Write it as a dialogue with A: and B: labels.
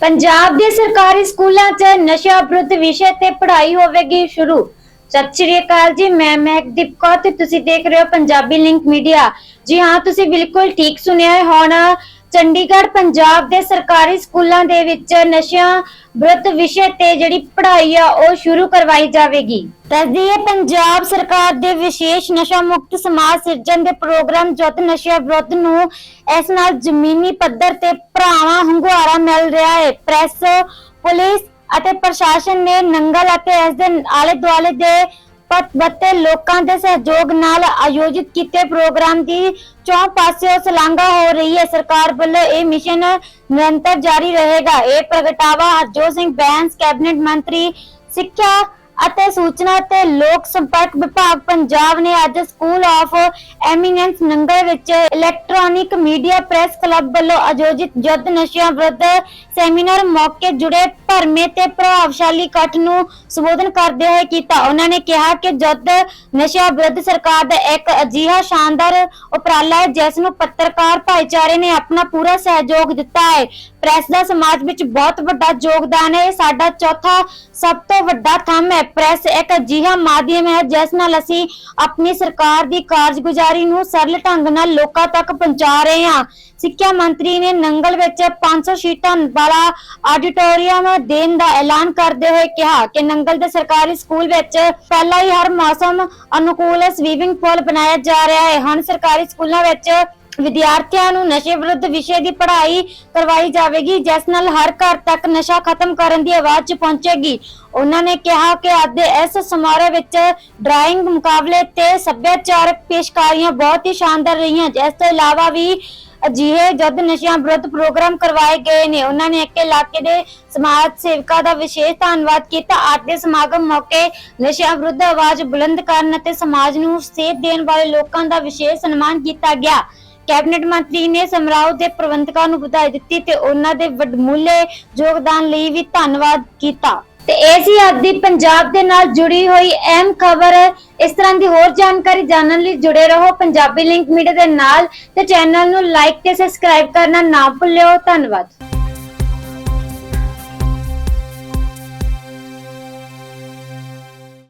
A: ਪੰਜਾਬ ਦੇ ਸਰਕਾਰੀ ਸਕੂਲਾਂ 'ਚ ਨਸ਼ਾ ਵਿਰੁੱਧ ਵਿਸ਼ੇ ਤੇ ਪੜ੍ਹਾਈ ਹੋਵੇਗੀ ਸ਼ੁਰੂ। ਸਤਿ ਸ਼੍ਰੀ ਅਕਾਲ ਜੀ, ਮੈਂ ਮਹਿਕਦੀਪ ਕੌਰ ਤੇ ਤੁਸੀਂ ਦੇਖ ਰਹੇ ਹੋ ਪੰਜਾਬੀ ਲਿੰਕ ਮੀਡੀਆ। ਜੀ ਹਾਂ, ਤੁਸੀਂ ਬਿਲਕੁਲ ਠੀਕ ਸੁਣਿਆ ਹੈ। ਹੁਣ ਚੰਡੀਗੜ੍ਹ ਪੰਜਾਬ ਦੇ ਸਰਕਾਰੀ ਸਕੂਲਾਂ ਦੇ ਵਿੱਚ ਨਸ਼ਿਆਂ ਵਿਰੁੱਧ ਵਿਸ਼ੇ ਤੇ ਜਿਹੜੀ ਪੜ੍ਹਾਈ ਆ, ਉਹ ਸ਼ੁਰੂ ਕਰਵਾਈ ਜਾਵੇਗੀ। ਦੱਸਦੀ ਪੰਜਾਬ ਸਰਕਾਰ ਦੇ ਵਿਸ਼ੇਸ਼ ਨਸ਼ਾ ਮੁਕਤ ਸਮਾਜ ਸਿਰਜਣ ਦੇ ਪ੍ਰੋਗਰਾਮ ਜੁੱਧ ਨਸ਼ਿਆਂ ਵਿਰੁੱਧ ਨੂੰ ਇਸ ਨਾਲ ਜ਼ਮੀਨੀ ਪੱਧਰ ਤੇ ਭਰਾਵਾਂ ਹੰਗੁਆਰਾ ਮਿਲ ਰਿਹਾ ਹੈ। ਪ੍ਰੈਸ, ਪੁਲਿਸ ਅਤੇ ਪ੍ਰਸ਼ਾਸਨ ਨੇ ਨੰਗਲ ਅਤੇ ਇਸ ਦੇ ਆਲੇ ਦੁਆਲੇ ਦੇ ਪਤਵਤੇ ਲੋਕਾਂ ਦੇ ਸਹਿਯੋਗ ਨਾਲ ਆਯੋਜਿਤ ਕੀਤੇ ਪ੍ਰੋਗਰਾਮ ਦੀ ਚੌਂ ਪਾਸਿਓਂ ਸ਼ਲਾਘਾ ਹੋ ਰਹੀ ਹੈ। ਸਰਕਾਰ ਵੱਲੋਂ ਇਹ ਮਿਸ਼ਨ ਨਿਰੰਤਰ ਜਾਰੀ ਰਹੇਗਾ। ਇਹ ਪ੍ਰਗਟਾਵਾ ਹਰਜੋਤ ਸਿੰਘ ਬੈਂਸ ਕੈਬਨਿਟ ਮੰਤਰੀ, ਸਿੱਖਿਆ ਅਤੇ ਸੂਚਨਾ ਤੇ ਲੋਕ ਸੰਪਰਕ ਵਿਭਾਗ ਪੰਜਾਬ ਨੇ ਅੱਜ ਸਕੂਲ ਆਫ ਐਮੀਨੈਂਸ ਨੰਗਲ ਵਿੱਚ ਇਲੈਕਟ੍ਰੋਨਿਕ ਮੀਡੀਆ ਪ੍ਰੈਸ ਕਲੱਬ ਵੱਲੋਂ ਆਯੋਜਿਤ ਜੁੱਧ ਨਸ਼ਿਆਂ ਵਿਰੁੱਧ ਸੈਮੀਨਾਰ ਮੌਕੇ ਜੁੜੇ ਭਰਮੇ ਤੇ ਪ੍ਰਭਾਵਸ਼ਾਲੀ ਇਕੱਠ ਨੂੰ ਸੰਬੋਧਨ ਕਰਦੇ ਹੋਏ ਕੀਤਾ। ਉਹਨਾਂ ਨੇ ਕਿਹਾ ਕਿ ਜੁੱਧ ਨਸ਼ਿਆਂ ਵਿਰੁੱਧ ਸਰਕਾਰ ਦਾ ਇੱਕ ਅਜੀਹਾ ਸ਼ਾਨਦਾਰ ਉਪਰਾਲਾ ਹੈ, ਜਿਸ ਨੂੰ ਪੱਤਰਕਾਰ ਭਾਈਚਾਰੇ ਨੇ ਆਪਣਾ ਪੂਰਾ ਸਹਿਯੋਗ ਦਿੱਤਾ ਹੈ। ਪ੍ਰੈਸ ਦਾ ਸਮਾਜ ਵਿੱਚ ਬਹੁਤ ਵੱਡਾ ਯੋਗਦਾਨ ਹੈ। ਇਹ ਸਾਡਾ ਚੌਥਾ, ਸਭ ਤੋਂ ਵੱਡਾ ਥੰਮ ਹੈ। ਪ੍ਰੈਸ ਇੱਕ ਅਜਿਹਾ ਮਾਧਿਅਮ ਹੈ ਜਿਸ ਨਾਲ ਅਸੀਂ ਆਪਣੀ ਸਰਕਾਰ ਦੀ ਕਾਰਜਗੁਜ਼ਾਰੀ ਨੂੰ ਸਰਲ ਢੰਗ ਨਾਲ ਲੋਕਾਂ ਤੱਕ ਪਹੁੰਚਾ ਰਹੇ ਹਾਂ। ਸਿੱਖਿਆ ਮੰਤਰੀ ਨੇ ਨੰਗਲ ਵਿੱਚ 500 ਸੀਟਾਂ ਵਾਲਾ ਆਡੀਟੋਰੀਅਮ ਦੇਣ ਦਾ ਐਲਾਨ ਕਰਦੇ ਹੋਏ ਕਿਹਾ ਕਿ ਨੰਗਲ ਦੇ ਸਰਕਾਰੀ ਸਕੂਲ ਵਿੱਚ ਪਹਿਲਾਂ ਹੀ ਹਰ ਮੌਸਮ ਅਨੁਕੂਲ ਸਵੀਮਿੰਗ ਪੂਲ ਬਣਾਇਆ ਜਾ ਰਿਹਾ ਹੈ। ਹੁਣ ਸਰਕਾਰੀ ਸਕੂਲਾਂ ਵਿੱਚ ਵਿਦਿਆਰਥੀਆਂ ਨੂੰ ਨਸ਼ੇ ਵਿਰੁੱਧ ਵਿਸ਼ੇ ਦੀ ਪੜ੍ਹਾਈ ਕਰਵਾਈ ਜਾਵੇਗੀ, ਜਿਸ ਨਾਲ ਹਰ ਘਰ ਤੱਕ ਨਸ਼ਾ ਖਤਮ ਕਰਨ ਦੀ ਆਵਾਜ਼ ਪਹੁੰਚੇਗੀ। ਉਹਨਾਂ ਨੇ ਕਿਹਾ ਕਿ ਅੱਜ ਦੇ ਇਸ ਸਮਾਰੋਹ ਵਿੱਚ ਡਰਾਇੰਗ ਮੁਕਾਬਲੇ ਤੇ ਸੱਭਿਆਚਾਰਕ ਪੇਸ਼ਕਾਰੀਆਂ ਬਹੁਤ ਹੀ ਸ਼ਾਨਦਾਰ ਰਹੀਆਂ। ਜਿਸ ਤੋਂ ਇਲਾਵਾ ਵੀ ਅਜਿਹੇ ਜਦ ਨਸ਼ਿਆਂ ਵਿਰੁੱਧ ਪ੍ਰੋਗਰਾਮ ਕਰਵਾਏ ਗਏ ਨੇ, ਉਹਨਾਂ ਨੇ ਇੱਕ ਇਲਾਕੇ ਦੇ ਸਮਾਜ ਸੇਵਕਾਂ ਦਾ ਵਿਸ਼ੇਸ਼ ਧੰਨਵਾਦ ਕੀਤਾ। ਅੱਜ ਦੇ ਸਮਾਗਮ ਮੌਕੇ ਨਸ਼ਿਆਂ ਵਿਰੁੱਧ ਆਵਾਜ਼ ਬੁਲੰਦ ਕਰਨ ਅਤੇ ਸਮਾਜ ਨੂੰ ਸੇਧ ਦੇਣ ਵਾਲੇ ਲੋਕਾਂ ਦਾ ਵਿਸ਼ੇਸ਼ ਸਨਮਾਨ ਕੀਤਾ ਗਿਆ। ਕੈਬਨਿਟ ਮੰਤਰੀ ਨੇ ਸਮਰਾਓ ਦੇ ਪ੍ਰਬੰਧਕਾਂ ਨੂੰ ਵਧਾਈ ਦਿੱਤੀ ਤੇ ਉਹਨਾਂ ਦੇ ਵੱਡਮੁੱਲੇ ਯੋਗਦਾਨ ਲਈ ਵੀ ਧੰਨਵਾਦ ਕੀਤਾ। ਤੇ ਇਹ ਸੀ ਅੱਜ ਦੀ ਪੰਜਾਬ ਦੇ ਨਾਲ ਜੁੜੀ ਹੋਈ ਅਹਿਮ ਖਬਰ। ਇਸ ਤਰ੍ਹਾਂ ਦੀ ਹੋਰ ਜਾਣਕਾਰੀ ਜਾਣਨ ਲਈ ਜੁੜੇ ਰਹੋ ਪੰਜਾਬੀ ਲਿੰਕ ਮੀਡੀਆ ਦੇ ਨਾਲ ਤੇ ਚੈਨਲ ਨੂੰ ਲਾਈਕ ਤੇ ਸਬਸਕ੍ਰਾਈਬ ਕਰਨਾ ਨਾ ਭੁੱਲਿਓ। ਧੰਨਵਾਦ।